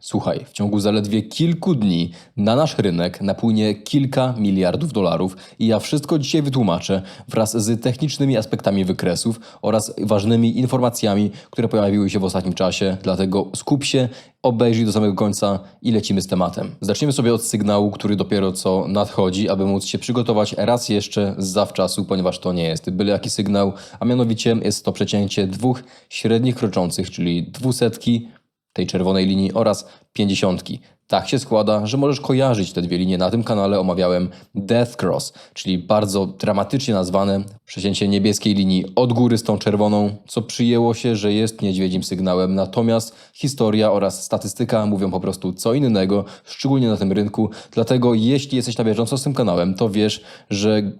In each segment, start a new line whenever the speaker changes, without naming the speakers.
Słuchaj, w ciągu zaledwie kilku dni na nasz rynek napłynie kilka miliardów dolarów i ja wszystko dzisiaj wytłumaczę wraz z technicznymi aspektami wykresów oraz ważnymi informacjami, które pojawiły się w ostatnim czasie. Dlatego skup się, obejrzyj do samego końca i lecimy z tematem. Zaczniemy sobie od sygnału, który dopiero co nadchodzi, aby móc się przygotować raz jeszcze z zawczasu, ponieważ to nie jest byle jaki sygnał, a mianowicie jest to przecięcie dwóch średnich kroczących, czyli dwusetki tej czerwonej linii oraz pięćdziesiątki. Tak się składa, że możesz kojarzyć te dwie linie. Na tym kanale omawiałem Death Cross, czyli bardzo dramatycznie nazwane przecięcie niebieskiej linii od góry z tą czerwoną, co przyjęło się, że jest niedźwiedzim sygnałem. Natomiast historia oraz statystyka mówią po prostu co innego, szczególnie na tym rynku. Dlatego jeśli jesteś na bieżąco z tym kanałem, to wiesz, że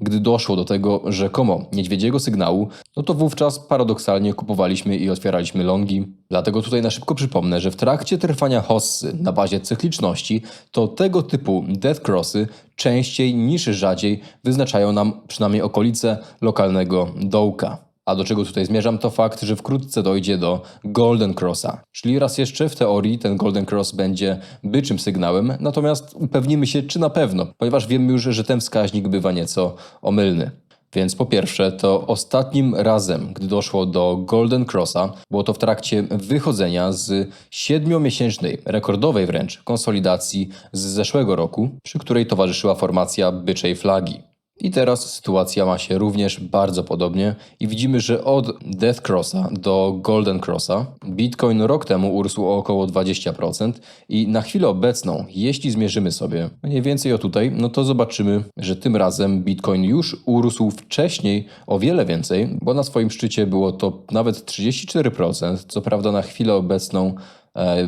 gdy doszło do tego rzekomo niedźwiedziego sygnału, no to wówczas paradoksalnie kupowaliśmy i otwieraliśmy longi. Dlatego tutaj na szybko przypomnę, że w trakcie trwania hossy na bazie cykliczności, to tego typu death crossy częściej niż rzadziej wyznaczają nam przynajmniej okolice lokalnego dołka. A do czego tutaj zmierzam, to fakt, że wkrótce dojdzie do Golden Crossa. Czyli raz jeszcze w teorii ten Golden Cross będzie byczym sygnałem, natomiast upewnimy się, czy na pewno, ponieważ wiemy już, że ten wskaźnik bywa nieco omylny. Więc po pierwsze, to ostatnim razem, gdy doszło do Golden Crossa, było to w trakcie wychodzenia z siedmiomiesięcznej, rekordowej wręcz konsolidacji z zeszłego roku, przy której towarzyszyła formacja byczej flagi. I teraz sytuacja ma się również bardzo podobnie i widzimy, że od Death Crossa do Golden Crossa Bitcoin rok temu urósł o około 20% i na chwilę obecną, jeśli zmierzymy sobie mniej więcej o tutaj, no to zobaczymy, że tym razem Bitcoin już urósł wcześniej o wiele więcej, bo na swoim szczycie było to nawet 34%, co prawda na chwilę obecną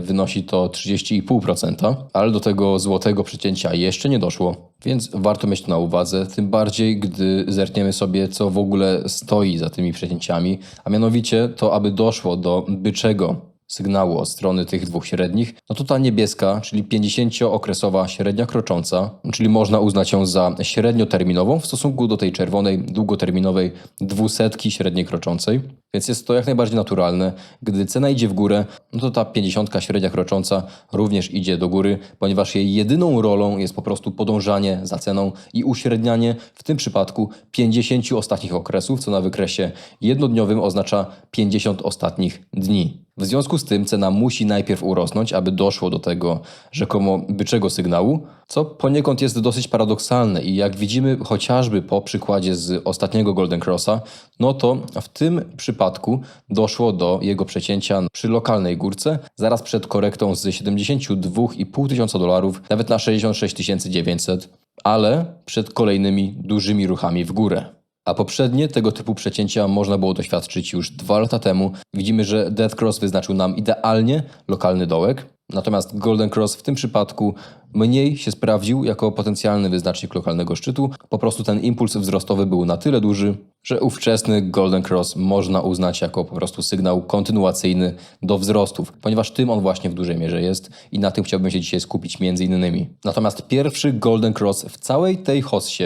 wynosi to 30,5%, ale do tego złotego przecięcia jeszcze nie doszło, więc warto mieć to na uwadze, tym bardziej gdy zerkniemy sobie, co w ogóle stoi za tymi przecięciami, a mianowicie to, aby doszło do byczego sygnału od strony tych dwóch średnich, no to ta niebieska, czyli 50-okresowa średnia krocząca, czyli można uznać ją za średnioterminową w stosunku do tej czerwonej, długoterminowej dwusetki średniej kroczącej. Więc jest to jak najbardziej naturalne. Gdy cena idzie w górę, no to ta 50 średnia krocząca również idzie do góry, ponieważ jej jedyną rolą jest po prostu podążanie za ceną i uśrednianie w tym przypadku 50 ostatnich okresów, co na wykresie jednodniowym oznacza 50 ostatnich dni. W związku z tym cena musi najpierw urosnąć, aby doszło do tego rzekomo byczego sygnału, co poniekąd jest dosyć paradoksalne i jak widzimy chociażby po przykładzie z ostatniego Golden Crossa, no to w tym przypadku doszło do jego przecięcia przy lokalnej górce zaraz przed korektą z 72,5 tysiąca dolarów nawet na 66 900, ale przed kolejnymi dużymi ruchami w górę. A poprzednie tego typu przecięcia można było doświadczyć już dwa lata temu. Widzimy, że Death Cross wyznaczył nam idealnie lokalny dołek, natomiast Golden Cross w tym przypadku mniej się sprawdził jako potencjalny wyznacznik lokalnego szczytu. Po prostu ten impuls wzrostowy był na tyle duży, że ówczesny Golden Cross można uznać jako po prostu sygnał kontynuacyjny do wzrostów, ponieważ tym on właśnie w dużej mierze jest i na tym chciałbym się dzisiaj skupić między innymi. Natomiast pierwszy Golden Cross w całej tej hossie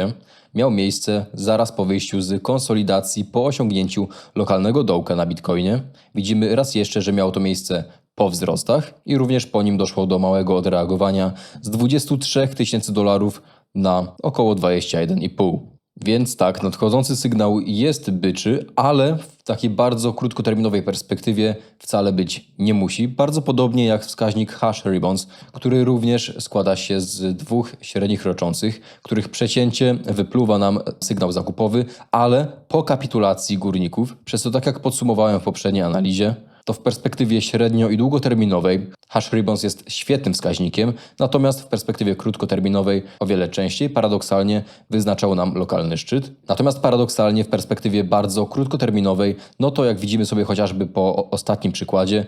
miał miejsce zaraz po wyjściu z konsolidacji po osiągnięciu lokalnego dołka na Bitcoinie. Widzimy raz jeszcze, że miało to miejsce po wzrostach i również po nim doszło do małego odreagowania z 23 tysięcy dolarów na około 21,5. Więc tak, nadchodzący sygnał jest byczy, ale w takiej bardzo krótkoterminowej perspektywie wcale być nie musi. Bardzo podobnie jak wskaźnik hash ribbons, który również składa się z dwóch średnich roczących, których przecięcie wypluwa nam sygnał zakupowy, ale po kapitulacji górników, przez to tak jak podsumowałem w poprzedniej analizie, to w perspektywie średnio i długoterminowej hash ribbons jest świetnym wskaźnikiem, natomiast w perspektywie krótkoterminowej o wiele częściej paradoksalnie wyznaczał nam lokalny szczyt. Natomiast paradoksalnie w perspektywie bardzo krótkoterminowej, no to jak widzimy sobie chociażby po ostatnim przykładzie,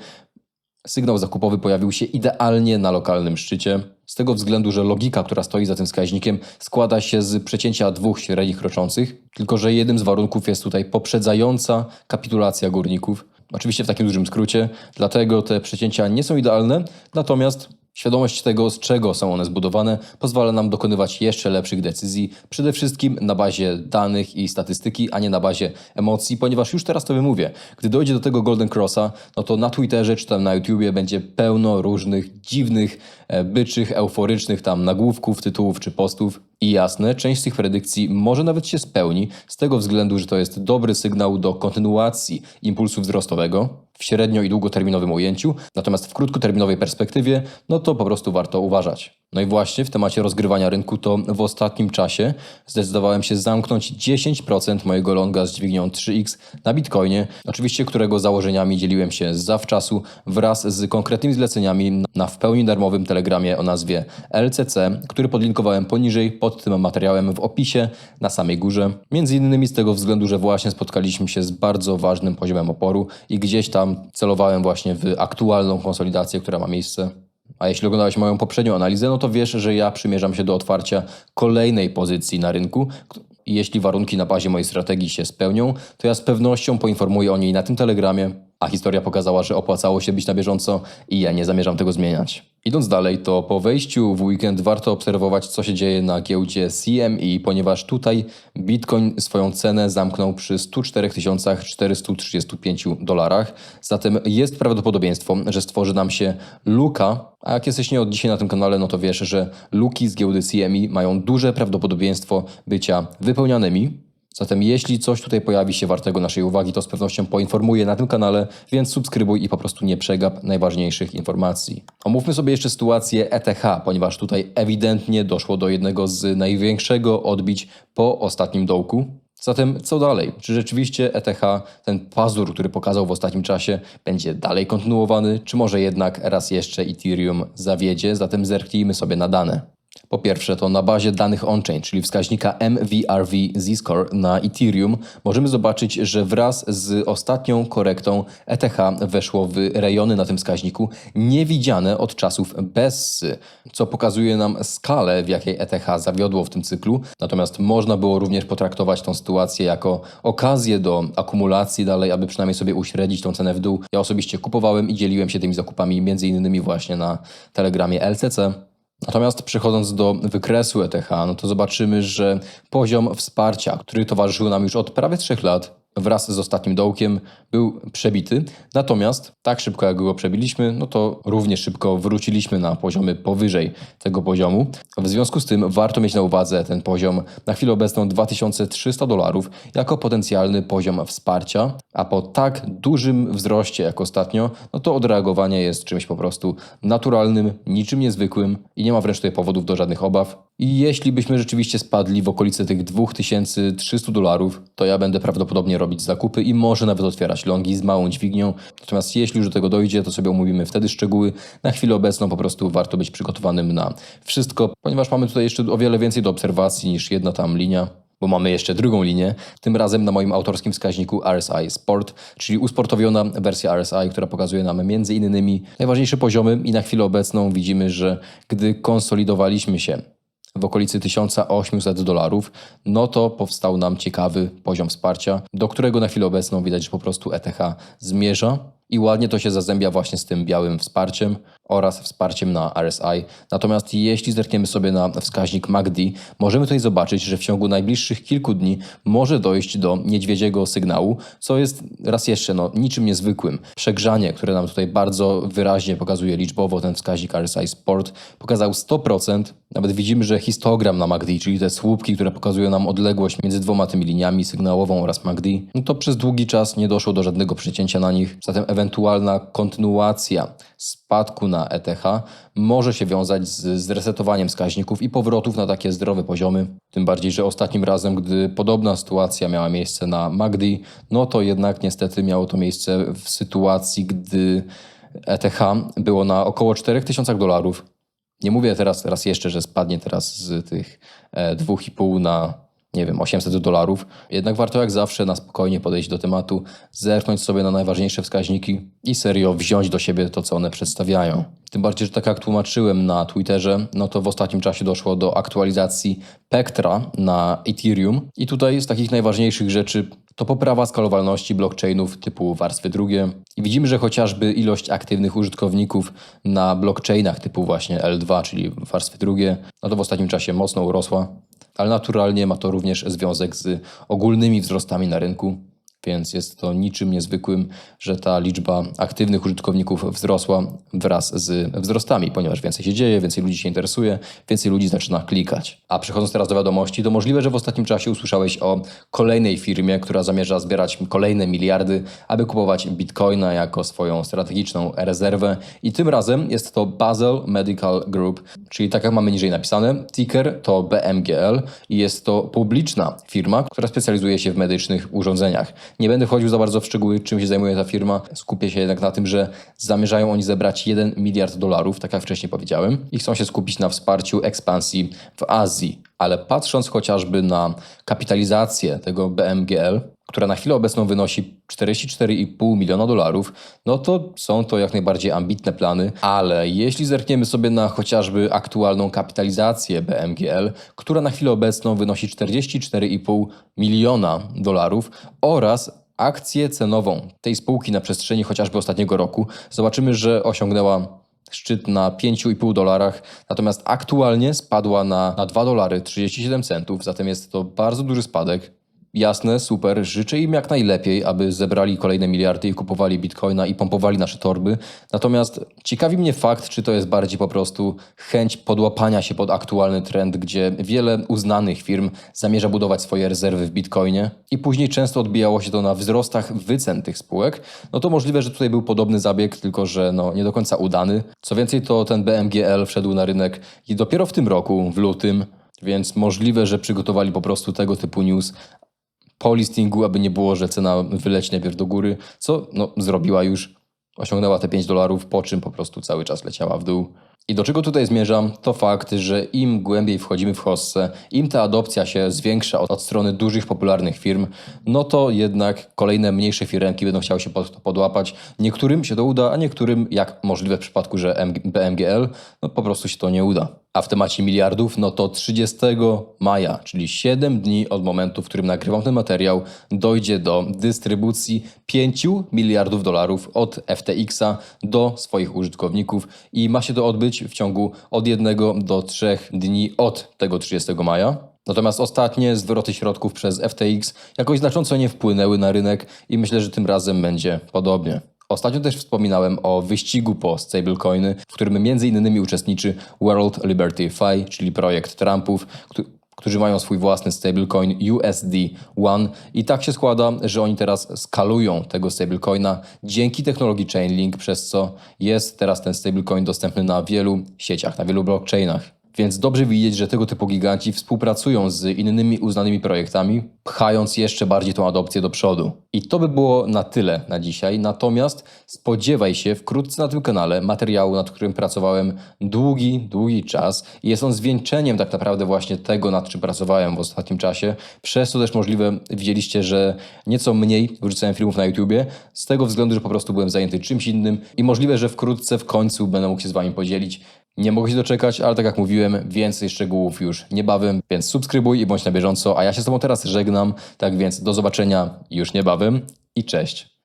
sygnał zakupowy pojawił się idealnie na lokalnym szczycie. Z tego względu, że logika, która stoi za tym wskaźnikiem, składa się z przecięcia dwóch średnich roczących, tylko że jednym z warunków jest tutaj poprzedzająca kapitulacja górników. Oczywiście w takim dużym skrócie, dlatego te przecięcia nie są idealne, natomiast Świadomość tego, z czego są one zbudowane, pozwala nam dokonywać jeszcze lepszych decyzji, przede wszystkim na bazie danych i statystyki, a nie na bazie emocji, ponieważ już teraz to mówię, gdy dojdzie do tego Golden Crossa, no to na Twitterze czy tam na YouTubie będzie pełno różnych dziwnych, e, byczych, euforycznych tam nagłówków, tytułów czy postów. I jasne, część z tych predykcji może nawet się spełni, z tego względu, że to jest dobry sygnał do kontynuacji impulsu wzrostowego w średnio i długoterminowym ujęciu, natomiast w krótkoterminowej perspektywie, no to po prostu warto uważać. No i właśnie w temacie rozgrywania rynku to w ostatnim czasie zdecydowałem się zamknąć 10% mojego longa z dźwignią 3x na Bitcoinie, oczywiście którego założeniami dzieliłem się zawczasu wraz z konkretnymi zleceniami na w pełni darmowym telegramie o nazwie LCC, który podlinkowałem poniżej pod tym materiałem w opisie na samej górze. Między innymi z tego względu, że właśnie spotkaliśmy się z bardzo ważnym poziomem oporu i gdzieś tam celowałem właśnie w aktualną konsolidację, która ma miejsce. A jeśli oglądałeś moją poprzednią analizę, no to wiesz, że ja przymierzam się do otwarcia kolejnej pozycji na rynku. Jeśli warunki na bazie mojej strategii się spełnią, to ja z pewnością poinformuję o niej na tym telegramie, a historia pokazała, że opłacało się być na bieżąco i ja nie zamierzam tego zmieniać. Idąc dalej, to po wejściu w weekend warto obserwować, co się dzieje na giełdzie CME, ponieważ tutaj Bitcoin swoją cenę zamknął przy 104 435 dolarach. Zatem jest prawdopodobieństwo, że stworzy nam się luka. A jak jesteś nie od dzisiaj na tym kanale, no to wiesz, że luki z giełdy CME mają duże prawdopodobieństwo bycia wypełnianymi. Zatem jeśli coś tutaj pojawi się wartego naszej uwagi, to z pewnością poinformuję na tym kanale, więc subskrybuj i po prostu nie przegap najważniejszych informacji. Omówmy sobie jeszcze sytuację ETH, ponieważ tutaj ewidentnie doszło do jednego z największego odbić po ostatnim dołku. Zatem co dalej? Czy rzeczywiście ETH, ten pazur, który pokazał w ostatnim czasie, będzie dalej kontynuowany, czy może jednak raz jeszcze Ethereum zawiedzie? Zatem zerknijmy sobie na dane. Po pierwsze, to na bazie danych on-chain, czyli wskaźnika MVRV Z-Score na Ethereum, możemy zobaczyć, że wraz z ostatnią korektą ETH weszło w rejony na tym wskaźniku niewidziane od czasów Bessy, co pokazuje nam skalę, w jakiej ETH zawiodło w tym cyklu. Natomiast można było również potraktować tą sytuację jako okazję do akumulacji dalej, aby przynajmniej sobie uśrednić tą cenę w dół. Ja osobiście kupowałem i dzieliłem się tymi zakupami między innymi właśnie na telegramie LCC. Natomiast przechodząc do wykresu ETH, no to zobaczymy, że poziom wsparcia, który towarzyszył nam już od prawie 3 lat, wraz z ostatnim dołkiem był przebity. Natomiast tak szybko jak go przebiliśmy, no to również szybko wróciliśmy na poziomy powyżej tego poziomu. W związku z tym warto mieć na uwadze ten poziom na chwilę obecną 2300 dolarów jako potencjalny poziom wsparcia, a po tak dużym wzroście jak ostatnio, no to odreagowanie jest czymś po prostu naturalnym, niczym niezwykłym i nie ma wręcz tutaj powodów do żadnych obaw. I jeśli byśmy rzeczywiście spadli w okolice tych 2300 dolarów, to ja będę prawdopodobnie robić zakupy i może nawet otwierać longi z małą dźwignią. Natomiast jeśli już do tego dojdzie, to sobie omówimy wtedy szczegóły. Na chwilę obecną po prostu warto być przygotowanym na wszystko, ponieważ mamy tutaj jeszcze o wiele więcej do obserwacji niż jedna tam linia. Bo mamy jeszcze drugą linię, tym razem na moim autorskim wskaźniku RSI Sport, czyli usportowiona wersja RSI, która pokazuje nam między innymi najważniejsze poziomy i na chwilę obecną widzimy, że gdy konsolidowaliśmy się w okolicy 1800 dolarów, no to powstał nam ciekawy poziom wsparcia, do którego na chwilę obecną widać, że po prostu ETH zmierza i ładnie to się zazębia właśnie z tym białym wsparciem oraz wsparciem na RSI. Natomiast jeśli zerkniemy sobie na wskaźnik MACD, możemy tutaj zobaczyć, że w ciągu najbliższych kilku dni może dojść do niedźwiedziego sygnału, co jest raz jeszcze no, niczym niezwykłym. Przegrzanie, które nam tutaj bardzo wyraźnie pokazuje liczbowo ten wskaźnik RSI Sport, pokazał 100%. Nawet widzimy, że histogram na MACD, czyli te słupki, które pokazują nam odległość między dwoma tymi liniami sygnałową oraz MACD, no to przez długi czas nie doszło do żadnego przecięcia na nich. Zatem ewentualna kontynuacja spadku na ETH może się wiązać z zresetowaniem wskaźników i powrotów na takie zdrowe poziomy. Tym bardziej, że ostatnim razem, gdy podobna sytuacja miała miejsce na MACD, no to jednak niestety miało to miejsce w sytuacji, gdy ETH było na około 4000 dolarów. Nie mówię teraz raz jeszcze, że spadnie teraz z tych 2,5 na nie wiem, 800 dolarów. Jednak warto jak zawsze na spokojnie podejść do tematu, zerknąć sobie na najważniejsze wskaźniki i serio wziąć do siebie to, co one przedstawiają. Tym bardziej, że tak jak tłumaczyłem na Twitterze, no to w ostatnim czasie doszło do aktualizacji Pectra na Ethereum i tutaj z takich najważniejszych rzeczy to poprawa skalowalności blockchainów typu warstwy drugie. I widzimy, że chociażby ilość aktywnych użytkowników na blockchainach typu właśnie L2, czyli warstwy drugie, no to w ostatnim czasie mocno urosła, ale naturalnie ma to również związek z ogólnymi wzrostami na rynku. Więc jest to niczym niezwykłym, że ta liczba aktywnych użytkowników wzrosła wraz z wzrostami, ponieważ więcej się dzieje, więcej ludzi się interesuje, więcej ludzi zaczyna klikać. A przechodząc teraz do wiadomości, to możliwe, że w ostatnim czasie usłyszałeś o kolejnej firmie, która zamierza zbierać kolejne miliardy, aby kupować bitcoina jako swoją strategiczną rezerwę. I tym razem jest to Basel Medical Group, czyli tak jak mamy niżej napisane, ticker to BMGL i jest to publiczna firma, która specjalizuje się w medycznych urządzeniach. Nie będę wchodził za bardzo w szczegóły, czym się zajmuje ta firma. Skupię się jednak na tym, że zamierzają oni zebrać 1 miliard dolarów, tak jak wcześniej powiedziałem, i chcą się skupić na wsparciu ekspansji w Azji. Ale patrząc chociażby na kapitalizację tego BMGL, która na chwilę obecną wynosi 44,5 miliona dolarów, no to są to jak najbardziej ambitne plany, ale jeśli zerkniemy sobie na chociażby aktualną kapitalizację BMGL, która na chwilę obecną wynosi 44,5 miliona dolarów oraz akcję cenową tej spółki na przestrzeni chociażby ostatniego roku, zobaczymy, że osiągnęła szczyt na 5,5 dolarach, natomiast aktualnie spadła na, na 2 dolary 37 centów, zatem jest to bardzo duży spadek. Jasne, super, życzę im jak najlepiej, aby zebrali kolejne miliardy i kupowali bitcoina i pompowali nasze torby. Natomiast ciekawi mnie fakt, czy to jest bardziej po prostu chęć podłapania się pod aktualny trend, gdzie wiele uznanych firm zamierza budować swoje rezerwy w bitcoinie i później często odbijało się to na wzrostach wycen tych spółek. No to możliwe, że tutaj był podobny zabieg, tylko że no, nie do końca udany. Co więcej, to ten BMGL wszedł na rynek i dopiero w tym roku, w lutym, więc możliwe, że przygotowali po prostu tego typu news, po listingu, aby nie było, że cena wyleci najpierw do góry, co no, zrobiła już, osiągnęła te 5 dolarów, po czym po prostu cały czas leciała w dół. I do czego tutaj zmierzam, to fakt, że im głębiej wchodzimy w hossę, im ta adopcja się zwiększa od, od strony dużych, popularnych firm, no to jednak kolejne mniejsze firmki będą chciały się pod podłapać. Niektórym się to uda, a niektórym, jak możliwe w przypadku, że BMGL, no po prostu się to nie uda. A w temacie miliardów, no to 30 maja, czyli 7 dni od momentu, w którym nagrywam ten materiał, dojdzie do dystrybucji 5 miliardów dolarów od FTX-a do swoich użytkowników i ma się to odbyć w ciągu od 1 do 3 dni od tego 30 maja. Natomiast ostatnie zwroty środków przez FTX jakoś znacząco nie wpłynęły na rynek i myślę, że tym razem będzie podobnie. Ostatnio też wspominałem o wyścigu po stablecoiny, w którym m.in. uczestniczy World Liberty Fi, czyli projekt Trumpów, któ- którzy mają swój własny stablecoin USD One i tak się składa, że oni teraz skalują tego stablecoina dzięki technologii Chainlink, przez co jest teraz ten stablecoin dostępny na wielu sieciach, na wielu blockchainach. Więc dobrze widzieć, że tego typu giganci współpracują z innymi uznanymi projektami, pchając jeszcze bardziej tą adopcję do przodu. I to by było na tyle na dzisiaj. Natomiast spodziewaj się wkrótce na tym kanale materiału, nad którym pracowałem długi, długi czas. Jest on zwieńczeniem tak naprawdę właśnie tego, nad czym pracowałem w ostatnim czasie. Przez to też możliwe widzieliście, że nieco mniej wrzucałem filmów na YouTubie, z tego względu, że po prostu byłem zajęty czymś innym i możliwe, że wkrótce w końcu będę mógł się z Wami podzielić. Nie mogę się doczekać, ale tak jak mówiłem, więcej szczegółów już niebawem, więc subskrybuj i bądź na bieżąco, a ja się z Tobą teraz żegnam, tak więc do zobaczenia już niebawem i cześć.